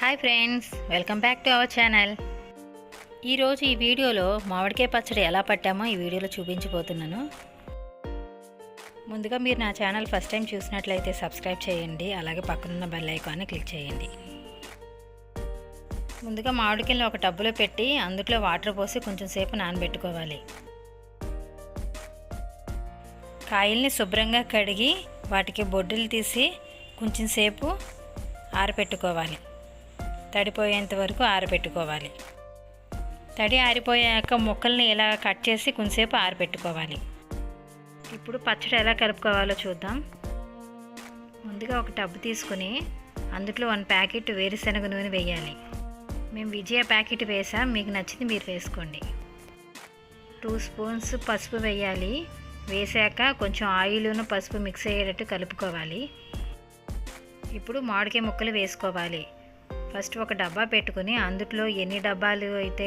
Hi friends welcome back to our channel. ఈరోజు ఈ వీడియోలో మామిడికాయ పచ్చడి ఎలా పట్టామో ఈ వీడియోలో చూపించబోతున్నాను. ముందుగా మీరు నా ఛానల్ ఫస్ట్ టైం చూసినట్లయితే సబ్స్క్రైబ్ చేయండి అలాగే పక్కనున్న బెల్ ఐకాన్ని క్లిక్ చేయండి. ముందుగా మామిడికాయలు ఒక టబ్బులో పెట్టి అందులో వాటర్ పోసి కొంచెం సేపు నానబెట్టుకోవాలి. కాయల్ని శుభ్రంగా కడిగి వాటికి బొడ్డులు తీసి కొంచెం సేపు ఆరబెట్టుకోవాలి తడిపోయేంత వరకు ఆరబెట్టుకోవాలి. తడి ఆరిపోయాక ముక్కల్ని ఇలా కట్ చేసి కొంచెంసేపు ఆరబెట్టుకోవాలి. ఇప్పుడు పచ్చడి ఎలా కలుపుకోవాలో చూద్దాం. ముందుగా ఒక టబ్ తీసుకుని అందులో వన్ ప్యాకెట్ వేరుశనగ నూనె వేయాలి. మేము విజయ ప్యాకెట్ వేసాం మీకు నచ్చింది మీరు వేసుకోండి. టూ స్పూన్స్ పసుపు వేయాలి. వేసాక కొంచెం ఆయిల్ను పసుపు మిక్స్ అయ్యేటట్టు కలుపుకోవాలి. ఇప్పుడు మామిడికాయ ముక్కలు వేసుకోవాలి. ఫస్ట్ ఒక డబ్బా పెట్టుకుని అందులో ఎన్ని డబ్బాలు అయితే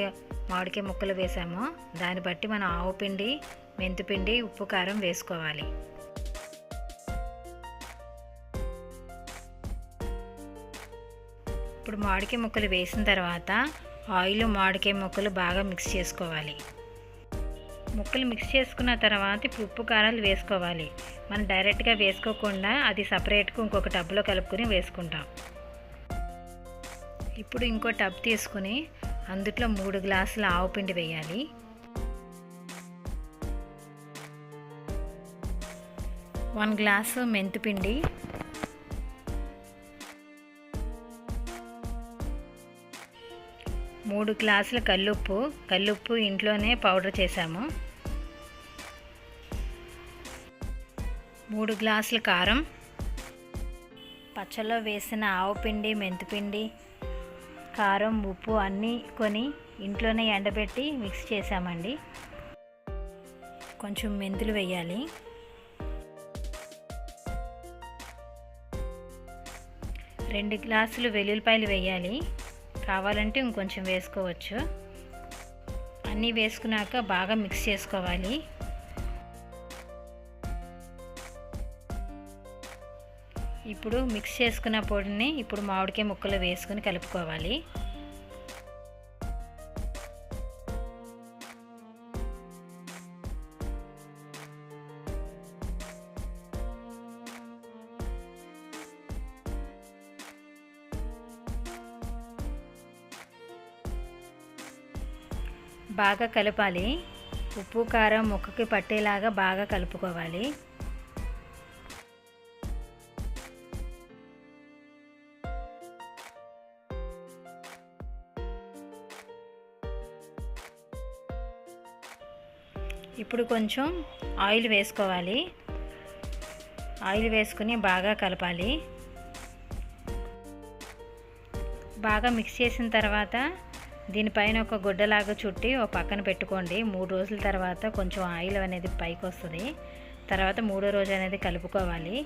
మామిడికాయ ముక్కలు వేసామో దాన్ని బట్టి మనం ఆవు పిండి మెంతిపిండి ఉప్పు కారం వేసుకోవాలి. ఇప్పుడు మామిడికాయ ముక్కలు వేసిన తర్వాత ఆయిల్ మామిడికాయ ముక్కలు బాగా మిక్స్ చేసుకోవాలి. ముక్కలు మిక్స్ చేసుకున్న తర్వాత ఇప్పుడు ఉప్పు కారాలు వేసుకోవాలి. మనం డైరెక్ట్గా వేసుకోకుండా అది సపరేట్గా ఇంకొక టబ్లో కలుపుకొని వేసుకుంటాం. ఇప్పుడు ఇంకో టబ్ తీసుకుని అందులో మూడు గ్లాసుల ఆవు పిండి వేయాలి. వన్ గ్లాసు మెంతిపిండి మూడు గ్లాసుల కల్లుప్పు. కల్లుప్పు ఇంట్లోనే పౌడర్ చేసాము. మూడు గ్లాసుల కారం. పచ్చలో వేసిన ఆవు పిండి మెంతిపిండి కారం ఉప్పు అన్నీ కొని ఇంట్లోనే ఎండబెట్టి మిక్స్ చేసామండి కొంచెం మెంతులు వేయాలి. రెండు గ్లాసులు వెల్లుల్లిపాయలు వేయాలి. కావాలంటే ఇంకొంచెం వేసుకోవచ్చు. అన్నీ వేసుకున్నాక బాగా మిక్స్ చేసుకోవాలి. ఇప్పుడు మిక్స్ చేసుకున్న పొడిని ఇప్పుడు మామిడికాయ ముక్కలు వేసుకొని కలుపుకోవాలి. బాగా కలపాలి. ఉప్పు కారం ముక్కకి పట్టేలాగా బాగా కలుపుకోవాలి. ఇప్పుడు కొంచెం ఆయిల్ వేసుకోవాలి. ఆయిల్ వేసుకుని బాగా కలపాలి. బాగా మిక్స్ చేసిన తర్వాత దీనిపైన ఒక గుడ్డలాగా చుట్టి ఒక పక్కన పెట్టుకోండి. మూడు రోజుల తర్వాత కొంచెం ఆయిల్ అనేది పైకి వస్తుంది. తర్వాత మూడో రోజు అనేది కలుపుకోవాలి.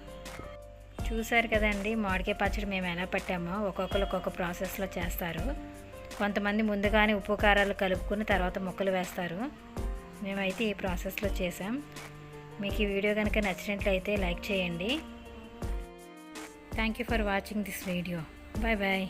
చూసారు కదండి మామిడికాయ పచ్చడి మేము ఎలా పట్టామో ఒక్కొక్కరు ఒక్కొక్క ప్రాసెస్లో చేస్తారు. కొంతమంది ముందుగానే ఉప్పు కారాలు కలుపుకుని తర్వాత ముక్కలు వేస్తారు. మేమైతే ఈ ప్రాసెస్లో చేసాం మీకు ఈ వీడియో కనుక నచ్చినట్లయితే లైక్ చేయండి. Thank you for watching this video bye bye